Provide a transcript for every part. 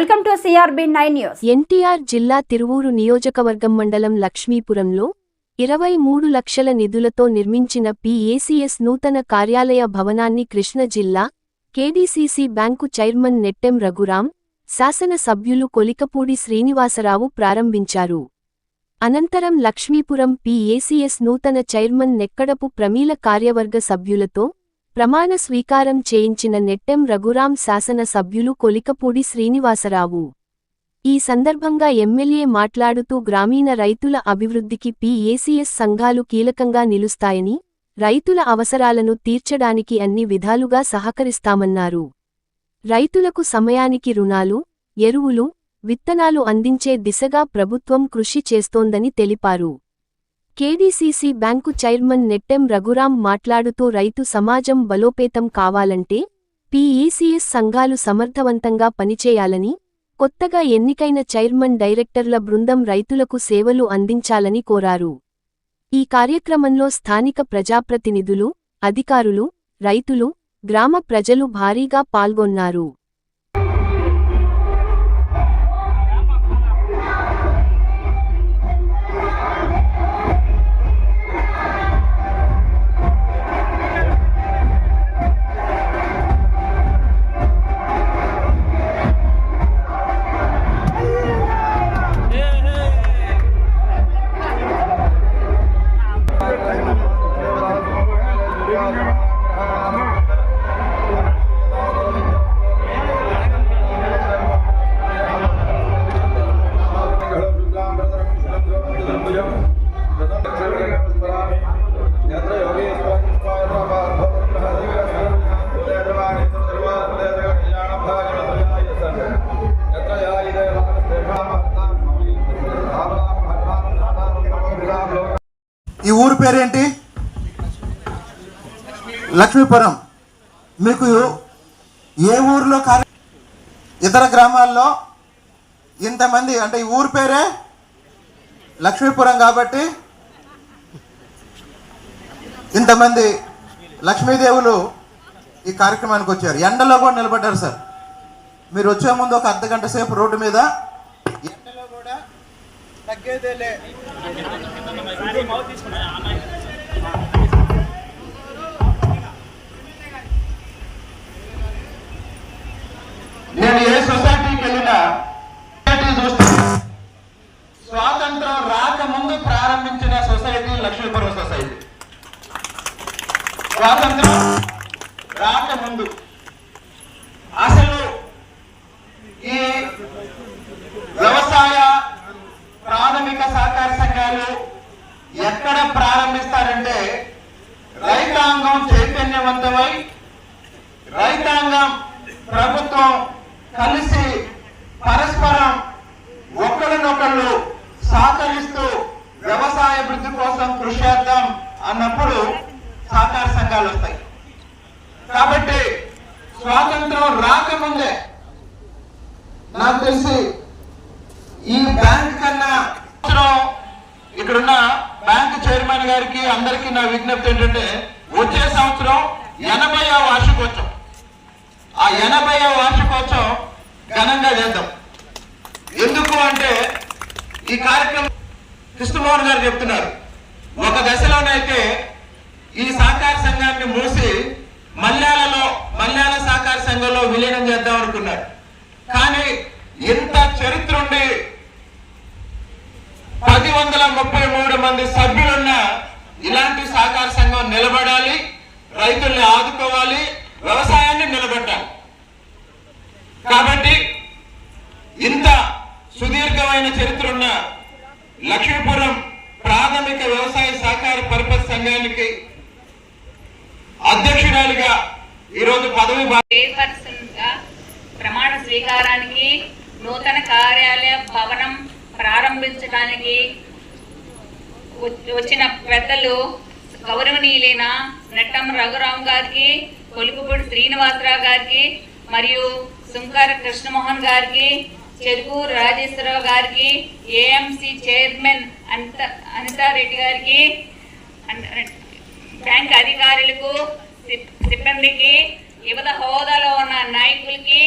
Welcome to C R B nine news. NTR జిల్లా తిరువూరు నియోజకవర్గం మండలం లక్ష్మీపురంలో ఇరవై మూడు లక్షల నిధులతో నిర్మించిన పిఏసీఎస్ నూతన కార్యాలయ భవనాన్ని కృష్ణ జిల్లా KDCC bank chairman Nettem Raghuram శాసన సభ్యులు కొలికపూడి శ్రీనివాసరావు ప్రారంభించారు. అనంతరం లక్ష్మీపురం పిఏసీఎస్ నూతన చైర్మన్ నెక్కడపు ప్రమీల కార్యవర్గ సభ్యులతో ప్రమాణ స్వీకారం చేయించిన నెట్టెం రఘురాం శాసన సభ్యులు కొలికపూడి శ్రీనివాసరావు. ఈ సందర్భంగా ఎమ్మెల్యే మాట్లాడుతూ గ్రామీణ రైతుల అభివృద్ధికి పిఏసిఎస్ సంఘాలు కీలకంగా నిలుస్తాయని రైతుల అవసరాలను తీర్చడానికి అన్ని విధాలుగా సహకరిస్తామన్నారు. రైతులకు సమయానికి రుణాలు ఎరువులు విత్తనాలు అందించే దిశగా ప్రభుత్వం కృషి చేస్తోందని తెలిపారు. KDCC bank chairman Nettem Raghuram మాట్లాడుతూ రైతు సమాజం బలోపేతం కావాలంటే పీఈసీఎస్ సంఘాలు సమర్థవంతంగా పనిచేయాలని కొత్తగా ఎన్నికైన చైర్మన్ డైరెక్టర్ల బృందం రైతులకు సేవలు అందించాలని కోరారు. ఈ కార్యక్రమంలో స్థానిక ప్రజాప్రతినిధులు అధికారులు రైతులు గ్రామ ప్రజలు భారీగా పాల్గొన్నారు. లక్ష్మీపురం. మీకు ఏ ఊరిలో కార్య ఇతర గ్రామాల్లో ఇంతమంది అంటే ఈ ఊరు పేరే లక్ష్మీపురం కాబట్టి ఇంతమంది లక్ష్మీదేవులు ఈ కార్యక్రమానికి వచ్చారు. ఎండలో కూడా నిలబడ్డారు సార్. మీరు వచ్చే ముందు ఒక అర్ధ గంట సేపు రోడ్డు మీద ఎండలో కూడా తగ్గేదేలే. స్వాతంత్రం రాకముందు అసలు ఈ వ్యవసాయ ప్రాథమిక సహకార సంఘాలు ఎక్కడ ప్రారంభిస్తారంటే రైతాంగం చైతన్యవంతమై రైతాంగం ప్రభుత్వం కలిసి పరస్పరం ఒకరినొకళ్ళు సహకరిస్తూ వ్యవసాయ అభివృద్ధి కోసం కృషి చేద్దాం అన్నప్పుడు సహకార వస్తాయి కాబట్టి స్వాతంత్రం రాకముందే నాకు తెలిసి ఈ బ్యాంక్ కన్నా ఇక్కడున్న బ్యాంక్ చైర్మన్ గారికి అందరికీ నా విజ్ఞప్తి ఏంటంటే వచ్చే సంవత్సరం ఎనభై వార్షికోత్సవం. ఆ ఎనభై వార్షికోత్సవం ఘనంగా చేద్దాం. ఎందుకు అంటే ఈ కార్యక్రమం కృష్ణమోహన్ గారు చెప్తున్నారు. ఒక దశలోనైతే ఈ సహకార సంఘాన్ని మూసి మల్యాలలో మల్యాల సహకార సంఘంలో విలీనం చేద్దాం అనుకున్నారు. కానీ ఇంత చరిత్ర ఉండి పది వందల ముప్పై మూడు మంది సభ్యులున్న ఇలాంటి సహకార సంఘం నిలబడాలి రైతుల్ని ఆదుకోవాలి వ్యవసాయాన్ని నిలబెట్టాలి. కాబట్టి ఇంత సుదీర్ఘమైన చరిత్ర ఉన్న లక్ష్మీపురం ప్రాథమిక వ్యవసాయ సహకార పరపతి సంఘానికి అధ్యక్షురాలిగా ఈరోజు పదవి ప్రమాణ స్వీకారానికి నూతన కార్యాలయ భవనం ప్రారంభించడానికి వచ్చిన పెద్దలు గౌరవనీయులైన నెట్టం రఘురామ్ గారికి కొలుపుపూడి శ్రీనివాసరావు గారికి మరియు సుంకర కృష్ణమోహన్ గారికి చెరుకు రాజేశ్వరరావు గారికి ఏఎంసి చైర్మన్ అనిత అనితారెడ్డి గారికి బ్యాంక్ అధికారులకు సిబ్బందికి వివిధ హోదాలో ఉన్న నాయకులకి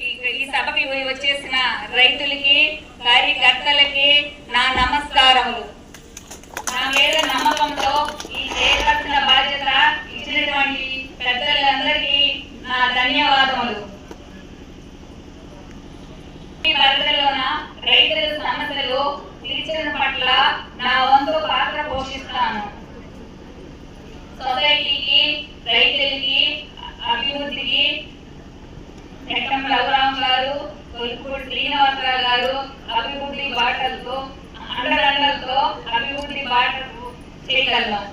ఈ- ఈ సభకి వచ్చేసిన రైతులకి కార్యకర్తలకి నా నమస్కారములు. నా మీద నమ్మకంతో ఈ చేయవలసిన బాధ్యత ఇచ్చినటువంటి పెద్దలందరికీ నా ధన్యవాదములు ఈ పరిధిలోన రైతుల సమస్యలు తీర్చడం పట్ల నా వంతు పాత్ర పోషిస్తాను సొసైటీకి రైతులకి అభివృద్ధికి ఎక్కం రఘురామ్ గారు తొలిపూడి శ్రీనివాసరావు గారు అభివృద్ధి బాటలతో అండదండలతో అభివృద్ధి బాటకు చేయగలం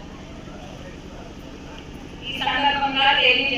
ఈ సందర్భంగా తెలియజే